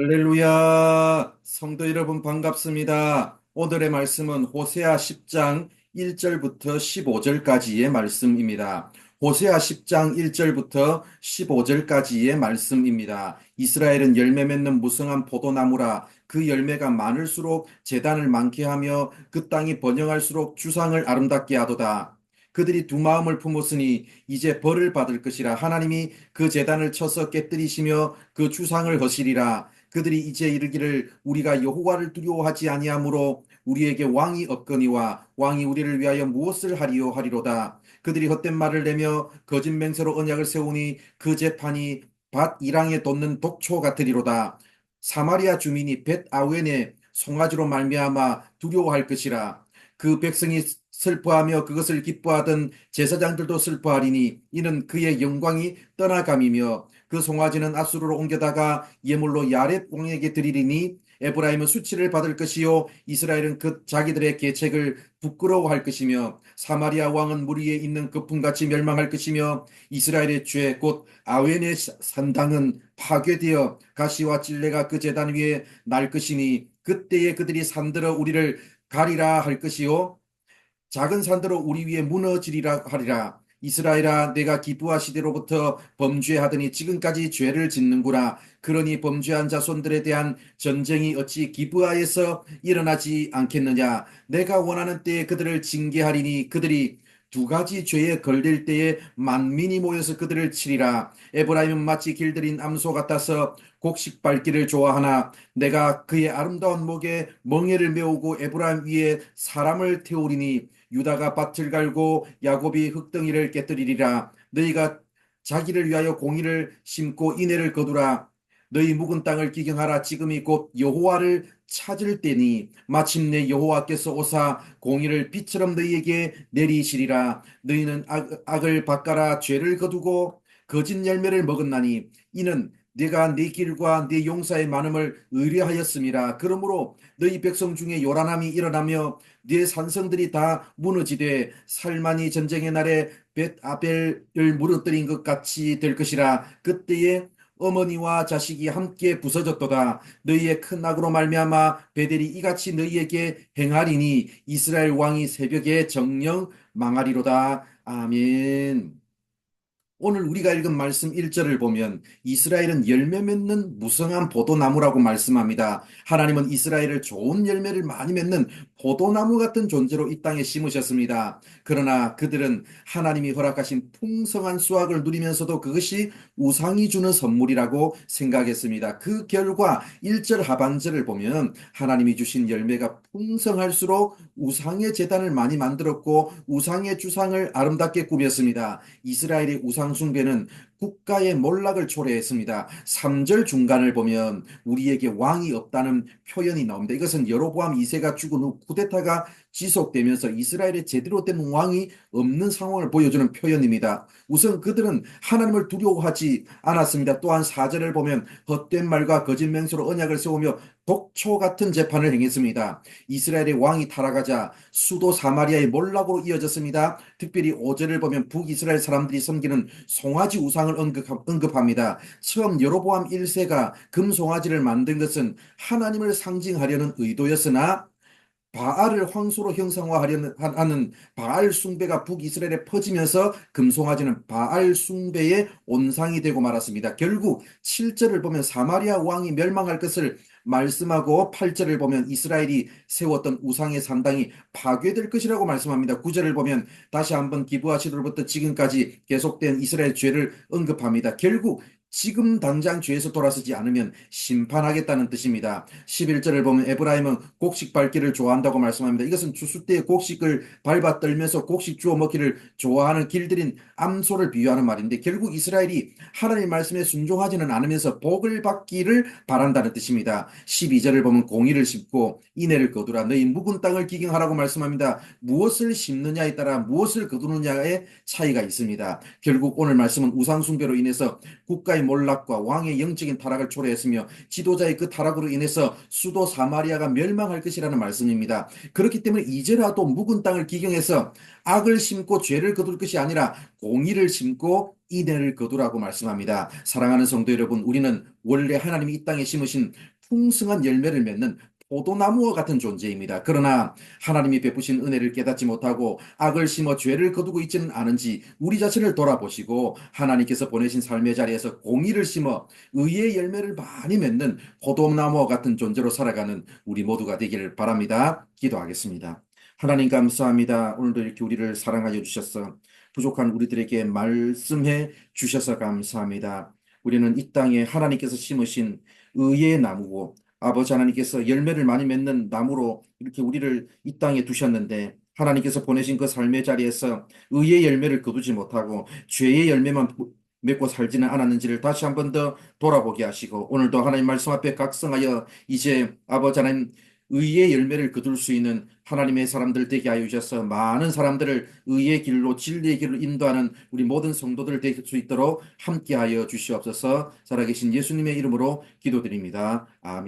할렐루야! 성도 여러분 반갑습니다. 오늘의 말씀은 호세아 10장 1절부터 15절까지의 말씀입니다. 호세아 10장 1절부터 15절까지의 말씀입니다. 이스라엘은 열매 맺는 무성한 포도나무라 그 열매가 많을수록 재단을 많게 하며 그 땅이 번영할수록 주상을 아름답게 하도다. 그들이 두 마음을 품었으니 이제 벌을 받을 것이라 하나님이 그 재단을 쳐서 깨뜨리시며 그 주상을 허시리라 그들이 이제 이르기를 우리가 여호와를 두려워하지 아니하므로 우리에게 왕이 없거니와 왕이 우리를 위하여 무엇을 하리요 하리로다. 그들이 헛된 말을 내며 거짓 맹세로 언약을 세우니 그 재판이 밭 이랑에 돋는 독초 같으리로다. 사마리아 주민이 벳 아웬의 송아지로 말미암아 두려워할 것이라. 그 백성이 슬퍼하며 그것을 기뻐하던 제사장들도 슬퍼하리니 이는 그의 영광이 떠나감이며 그 송아지는 아수르로 옮겨다가 예물로 야렙 왕에게 드리리니 에브라임은 수치를 받을 것이요 이스라엘은 그 자기들의 계책을 부끄러워할 것이며 사마리아 왕은 물 위에 있는 거품같이 멸망할 것이며 이스라엘의 죄 곧 아웬의 산당은 파괴되어 가시와 찔레가 그 제단 위에 날 것이니 그때에 그들이 산들어 우리를 가리라 할 것이요 작은 산들어 우리 위에 무너지리라 하리라 이스라엘아 내가 기부하시대로부터 범죄하더니 지금까지 죄를 짓는구나. 그러니 범죄한 자손들에 대한 전쟁이 어찌 기부하에서 일어나지 않겠느냐. 내가 원하는 때에 그들을 징계하리니 그들이 두 가지 죄에 걸릴 때에 만민이 모여서 그들을 치리라. 에브라임은 마치 길들인 암소 같아서 곡식 밟기를 좋아하나 내가 그의 아름다운 목에 멍에를 메우고 에브라임 위에 사람을 태우리니 유다가 밭을 갈고 야곱이 흙덩이를 깨뜨리리라. 너희가 자기를 위하여 공의를 심고 인애를 거두라. 너희 묵은 땅을 기경하라. 지금이 곧 여호와를 찾을 때니 마침내 여호와께서 오사 공의를 빛처럼 너희에게 내리시리라. 너희는 악, 악을 바꿔라 죄를 거두고 거짓 열매를 먹었나니 이는 네가 네 길과 네 용사의 많음을 의뢰하였음이라. 그러므로 너희 백성 중에 요란함이 일어나며 네 산성들이 다 무너지되 살만이 전쟁의 날에 벳 아벨을 무너뜨린 것 같이 될 것이라. 그때에 어머니와 자식이 함께 부서졌도다. 너희의 큰 악으로 말미암아 베델이 이같이 너희에게 행하리니 이스라엘 왕이 새벽에 정령 망하리로다. 아멘. 오늘 우리가 읽은 말씀 1절을 보면 이스라엘은 열매 맺는 무성한 포도나무라고 말씀합니다. 하나님은 이스라엘을 좋은 열매를 많이 맺는 포도나무 같은 존재로 이 땅에 심으셨습니다. 그러나 그들은 하나님이 허락하신 풍성한 수확을 누리면서도 그것이 우상이 주는 선물이라고 생각했습니다. 그 결과 1절 하반절을 보면 하나님이 주신 열매가 풍성할수록 우상의 재단을 많이 만들었고 우상의 주상을 아름답게 꾸몄습니다. 이스라엘의 우상 숭배는 국가의 몰락을 초래했습니다. 3절 중간을 보면 우리에게 왕이 없다는 표현이 나옵니다. 이것은 여로보암 2세가 죽은 후 쿠데타가 지속되면서 이스라엘에 제대로 된 왕이 없는 상황을 보여주는 표현입니다. 우선 그들은 하나님을 두려워하지 않았습니다. 또한 4절을 보면 헛된 말과 거짓 맹세로 언약을 세우며 독초 같은 재판을 행했습니다. 이스라엘의 왕이 타락하자 수도 사마리아의 몰락으로 이어졌습니다. 특별히 5절을 보면 북이스라엘 사람들이 섬기는 송아지 우상 을 언급 합니다. 처음 여로보암 1세가 금송아지를 만든 것은 하나님을 상징하려는 의도였으나 바알을 황소로 형상화하려는 바알 숭배가 북이스라엘에 퍼지면서 금송아지는 바알 숭배의 온상이 되고 말았습니다. 결국 7절을 보면 사마리아 왕이 멸망할 것을 말씀하고 8절을 보면 이스라엘이 세웠던 우상의 산당이 파괴될 것이라고 말씀합니다. 9절을 보면 다시 한번 기부하시로부터 지금까지 계속된 이스라엘 죄를 언급합니다. 결국 지금 당장 죄에서 돌아서지 않으면 심판하겠다는 뜻입니다. 11절을 보면 에브라임은 곡식 밟기를 좋아한다고 말씀합니다. 이것은 주수 때 곡식을 밟아 떨면서 곡식 주워 먹기를 좋아하는 길들인 암소를 비유하는 말인데 결국 이스라엘이 하나님 말씀에 순종하지는 않으면서 복을 받기를 바란다는 뜻입니다. 12절을 보면 공의를 심고 인애를 거두라 너희 묵은 땅을 기경하라고 말씀합니다. 무엇을 심느냐에 따라 무엇을 거두느냐의 차이가 있습니다. 결국 오늘 말씀은 우상 숭배로 인해서 국가 의 나라의 몰락과 왕의 영적인 타락을 초래했으며 지도자의 그 타락으로 인해서 수도 사마리아가 멸망할 것이라는 말씀입니다. 그렇기 때문에 이제라도 묵은 땅을 기경해서 악을 심고 죄를 거둘 것이 아니라 공의를 심고 인애를 거두라고 말씀합니다. 사랑하는 성도 여러분, 우리는 원래 하나님이 이 땅에 심으신 풍성한 열매를 맺는 포도나무와 같은 존재입니다. 그러나 하나님이 베푸신 은혜를 깨닫지 못하고 악을 심어 죄를 거두고 있지는 않은지 우리 자신을 돌아보시고 하나님께서 보내신 삶의 자리에서 공의를 심어 의의 열매를 많이 맺는 포도나무와 같은 존재로 살아가는 우리 모두가 되기를 바랍니다. 기도하겠습니다. 하나님 감사합니다. 오늘도 이렇게 우리를 사랑하여 주셔서 부족한 우리들에게 말씀해 주셔서 감사합니다. 우리는 이 땅에 하나님께서 심으신 의의 나무고 아버지 하나님께서 열매를 많이 맺는 나무로 이렇게 우리를 이 땅에 두셨는데 하나님께서 보내신 그 삶의 자리에서 의의 열매를 거두지 못하고 죄의 열매만 맺고 살지는 않았는지를 다시 한 번 더 돌아보게 하시고 오늘도 하나님 말씀 앞에 각성하여 이제 아버지 하나님 의의 열매를 거둘 수 있는 하나님의 사람들 되게 하여 주셔서 많은 사람들을 의의 길로 진리의 길로 인도하는 우리 모든 성도들 될 수 있도록 함께하여 주시옵소서 살아계신 예수님의 이름으로 기도드립니다. 아멘.